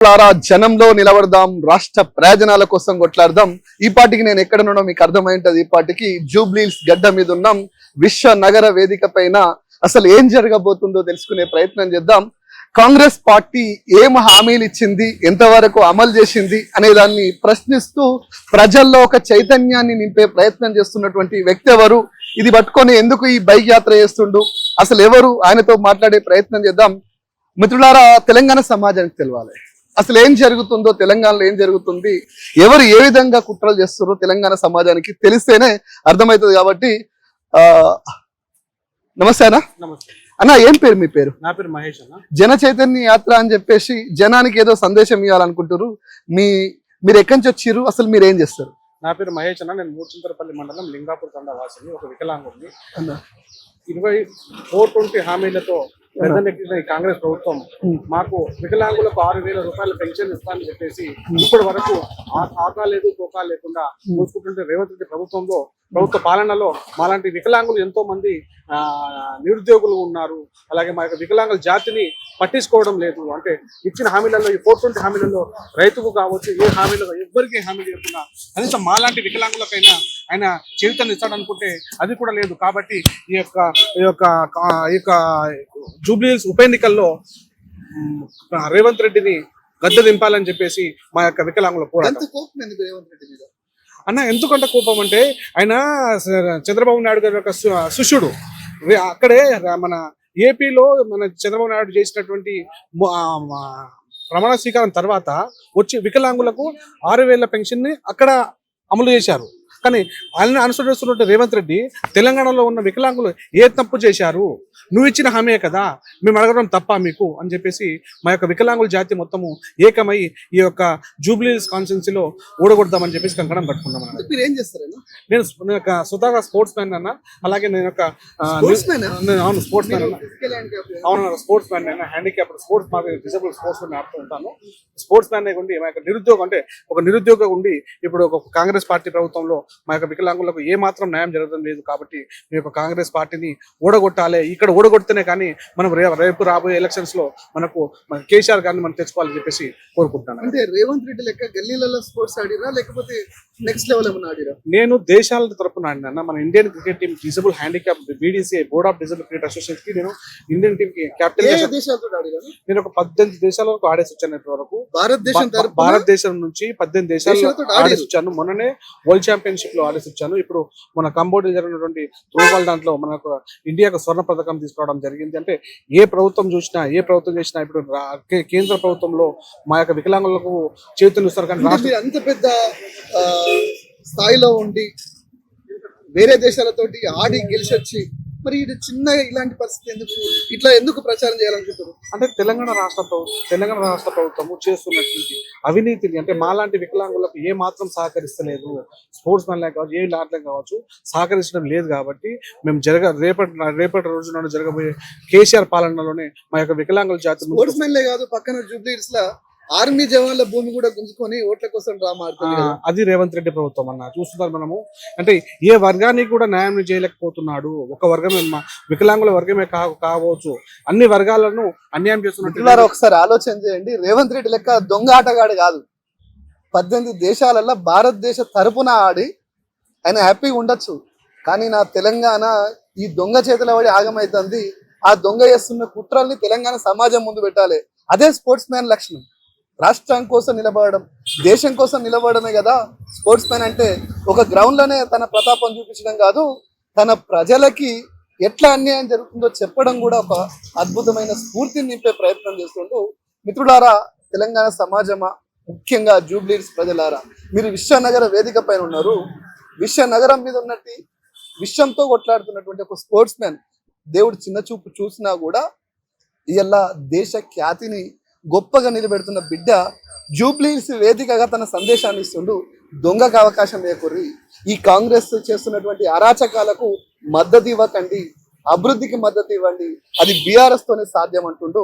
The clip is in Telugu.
మిత్రులారా జనంలో నిలబడదాం రాష్ట్ర ప్రయోజనాల కోసం కొట్లాడదాం. ఈ పార్టీకి నేను ఎక్కడనున్నా మీకు అర్థమైంటది ఈ పార్టీకి జూబ్లీస్ గడ్డ మీద ఉన్నాం. విశ్వ నగర వేదిక పైన అసలు ఏం జరగబోతుందో తెలుసుకునే ప్రయత్నం చేద్దాం. కాంగ్రెస్ పార్టీ ఏం హామీలు ఇచ్చింది? ఎంతవరకు అమలు చేసింది? అనే దాన్ని ప్రశ్నిస్తూ ప్రజల్లో ఒక చైతన్యాన్ని నింపే ప్రయత్నం చేస్తున్నటువంటి వ్యక్తి ఎవరు? ఇది పట్టుకొని ఎందుకు ఈ బైక్ యాత్ర చేస్తుండు? అసలు ఎవరు? ఆయనతో మాట్లాడే ప్రయత్నం చేద్దాం. మిత్రులారా తెలంగాణ సమాజానికి తెలవాలి. అసలు ఏం జరుగుతుందో తెలంగాణలో ఏం జరుగుతుంది ఎవరు ఏ విధంగా కుట్రలు చేస్తారో తెలంగాణ సమాజానికి తెలిస్తేనే అర్థమవుతుంది కాబట్టి ఆ నమస్తే అన్న. నమస్తే. అన్న ఏం పేరు మీ పేరు? నా పేరు మహేష్ అన్న. జన చైతన్య యాత్ర అని చెప్పేసి జనానికి ఏదో సందేశం ఇవ్వాలనుకుంటారు మీ మీరు ఎక్కడి నుంచి వచ్చిర్రు అసలు మీరు ఏం చేస్తారు? నా పేరు మహేష్ అన్న. నేను మూర్చింతరపల్లి మండలం లింగాపూర్ తండ వాసిని ఒక వికలాంగుడిని. అన్న. ఇరవై ఫోర్ ట్వంటీ హామీలతో పెద్దనెక్కిన ఈ కాంగ్రెస్ ప్రభుత్వం మాకు వికలాంగులకు ఆరు వేల రూపాయల పెన్షన్ ఇస్తానని చెప్పేసి ఇప్పటి వరకు ఆ ఖాతా లేదు తోకా లేకుండా చూసుకుంటుంటే రేవంత్ రెడ్డి ప్రభుత్వంలో ప్రభుత్వ పాలనలో మాలాంటి వికలాంగులు ఎంతో మంది నిరుద్యోగులు ఉన్నారు. అలాగే మా యొక్క వికలాంగుల జాతిని పట్టించుకోవడం లేదు. అంటే ఇచ్చిన హామీలలో ఈ ఫోర్ ట్వంటీ హామీలలో రైతుకు కావచ్చు ఏ హామీలు ఎవ్వరికి హామీ లేకుండా కనీసం మాలాంటి వికలాంగులకైనా ఆయన జీవితాన్ని ఇస్తాడనుకుంటే అది కూడా లేదు. కాబట్టి ఈ యొక్క ఈ యొక్క ఈ యొక్క జూబ్లీహిల్స్ ఉప ఎన్నికల్లో రేవంత్ రెడ్డిని గద్దె దింపాలని చెప్పేసి మా యొక్క వికలాంగుల పోరాటం. అన్న ఎందుకంటే కోపం అంటే ఆయన చంద్రబాబు నాయుడు గారి యొక్క శిష్యుడు. అక్కడే మన ఏపీలో మన చంద్రబాబు నాయుడు చేసినటువంటి ప్రమాణ స్వీకారం తర్వాత వచ్చి వికలాంగులకు ఆరు వేల పెన్షన్ని అక్కడ అమలు చేశారు. కానీ ఆయన అనుసరిస్తున్నట్టు రేవంత్ రెడ్డి తెలంగాణలో ఉన్న వికలాంగులు ఏ తప్పు చేశారు? నువ్వు ఇచ్చిన హామీ కదా మేము అడగడం తప్ప మీకు? అని చెప్పేసి మా యొక్క వికలాంగుల జాతి మొత్తము ఏకమై ఈ యొక్క జూబ్లీస్ కాన్స్టిట్యున్సీలో ఓడగొడదామని చెప్పేసి కంకణం కట్టుకున్నాం. మీరు ఏం చేస్తారన్న నేను స్వతహాగా స్పోర్ట్స్ మ్యాన్ అన్న అలాగే నేను ఒక అవును స్పోర్ట్స్ మ్యాన్? అవును స్పోర్ట్స్ మ్యాన్ నేను హ్యాండిక్యాప్ స్పోర్ట్స్ మాకు డిజబుల్ స్పోర్ట్స్ మ్యాన్ ఆడుతూ ఉంటాను. స్పోర్ట్స్ మ్యాన్ ఉండి మా యొక్క నిరుద్యోగం అంటే ఒక నిరుద్యోగ ఉండి ఇప్పుడు ఒక కాంగ్రెస్ పార్టీ ప్రభుత్వంలో మా యొక్క వికలాంగులకు ఏ మాత్రం న్యాయం జరగడం లేదు కాబట్టి మీ యొక్క కాంగ్రెస్ పార్టీని ఓడగొట్టాలి ఇక్కడ ఓడగొడితేనే కానీ మనం రేపు రాబోయే ఎలక్షన్స్లో మనకు మన కేసీఆర్ గారిని మనం తెచ్చుకోవాలని చెప్పేసి కోరుకుంటున్నాను. అంటే రేవంత్ రెడ్డి లెక్క గల్లీలలో స్పోర్ట్స్ ఆడిరా? లేకపోతే నెక్స్ట్ లెవెల్ ఏమన్నా ఆడిరా? నేను దేశాల తరపున ఆడినా మన Indian cricket team disable handicap BDCI board of disable cricket అసోసియేషన్కి నేను ఇండియన్ టీం కి ఆడిరా? నేను ఒక పద్దెనిమిది దేశాల వరకు ఆడేసి వచ్చాను ఇప్పటి వరకు భారతదేశం భారతదేశం నుంచి పద్దెనిమిది ఆడారు. ఆడేసి వచ్చాను. మొన్ననే వరల్డ్ ఛాంపియన్షిప్లో ఆడేసి వచ్చాను ఇప్పుడు మన కంబోడియా జరిగినటువంటి త్రోబాల్ దాంట్లో మనకు ఇండియాకు స్వర్ణ పథకం తీసుకోవడం జరిగింది. అంటే ఏ ప్రభుత్వం చూసినా ఏ ప్రభుత్వం చేసినా ఇప్పుడు కేంద్ర ప్రభుత్వంలో మా యొక్క వికలాంగులకు చేతులు ఇస్తారు కానీ రాష్ట్ర అంత పెద్ద స్థాయిలో ఉండి వేరే దేశాలతోటి ఆడి గెలిచి వచ్చి మరి ఇది చిన్న ఇలాంటి పరిస్థితి ఎందుకు? ఇట్లా ఎందుకు ప్రచారం చేయాలనుకుంటారు అంటే తెలంగాణ రాష్ట్ర ప్రభుత్వం తెలంగాణ రాష్ట్ర ప్రభుత్వము చేస్తున్నటువంటి అవినీతిని అంటే మాలాంటి వికలాంగులకు ఏ మాత్రం సహకరిస్తలేదు. స్పోర్ట్స్ మెన్ కావచ్చు ఏ లాట్లే కావచ్చు సహకరించడం లేదు కాబట్టి మేము జరగ రేపటి రేపటి రోజున జరగబోయే కేసీఆర్ పాలనలోనే మా యొక్క వికలాంగుల జాతి స్పోర్ట్స్ మెన్లే కాదు పక్కన జూబ్లీస్ లా ఆర్మీ జవాన్ల భూమి కూడా గుంజుకొని ఓట్ల కోసం డ్రామా ఆడుతుంది. అది రేవంత్ రెడ్డి ప్రభుత్వం అన్న. చూస్తున్నారు మనము. అంటే ఏ వర్గానికి కూడా న్యాయం చేయలేకపోతున్నాడు. ఒక వర్గమే వికలాంగుల వర్గమే కా కావచ్చు. అన్ని వర్గాలను అన్యాయం మిత్రులారా చేస్తున్నట్టు ఒకసారి ఆలోచన చేయండి. రేవంత్ రెడ్డి లెక్క దొంగ ఆటగాడు కాదు. పద్దెనిమిది దేశాలలో భారతదేశ తరపున ఆడి ఆయన హ్యాపీగా ఉండొచ్చు. కానీ నా తెలంగాణ ఈ దొంగ చేతిలో పడి ఆగమైతుంది. ఆ దొంగ చేస్తున్న కుట్రల్ని తెలంగాణ సమాజం ముందు పెట్టాలి. అదే స్పోర్ట్స్ మ్యాన్ లక్షణం. రాష్ట్రం కోసం నిలబడడం దేశం కోసం నిలబడమే కదా? స్పోర్ట్స్ మ్యాన్ అంటే ఒక గ్రౌండ్లోనే తన ప్రతాపం చూపించడం కాదు తన ప్రజలకి ఎట్లా అన్యాయం జరుగుతుందో చెప్పడం కూడా ఒక అద్భుతమైన స్ఫూర్తిని నింపే ప్రయత్నం చేస్తుంటూ మిత్రులారా తెలంగాణ సమాజమా? ముఖ్యంగా జూబ్లీస్ ప్రజలారా? మీరు విశ్వనగర వేదిక పైన ఉన్నారు. విశ్వనగరం మీద ఉన్నట్టు విశ్వంతో కొట్లాడుతున్నటువంటి ఒక స్పోర్ట్స్ మ్యాన్ దేవుడు చిన్న చూపు చూసినా కూడా ఇలా దేశ ఖ్యాతిని గొప్పగా నిలబెడుతున్న బిడ్డ జూబ్లీస్ వేదికగా తన సందేశాన్ని ఇస్తుండు. దొంగకు అవకాశం లేకుర్రి ఈ కాంగ్రెస్ చేస్తున్నటువంటి అరాచకాలకు మద్దతు ఇవ్వకండి. అభివృద్ధికి మద్దతు ఇవ్వండి. అది బీఆర్ఎస్తోనే సాధ్యం అంటుండు.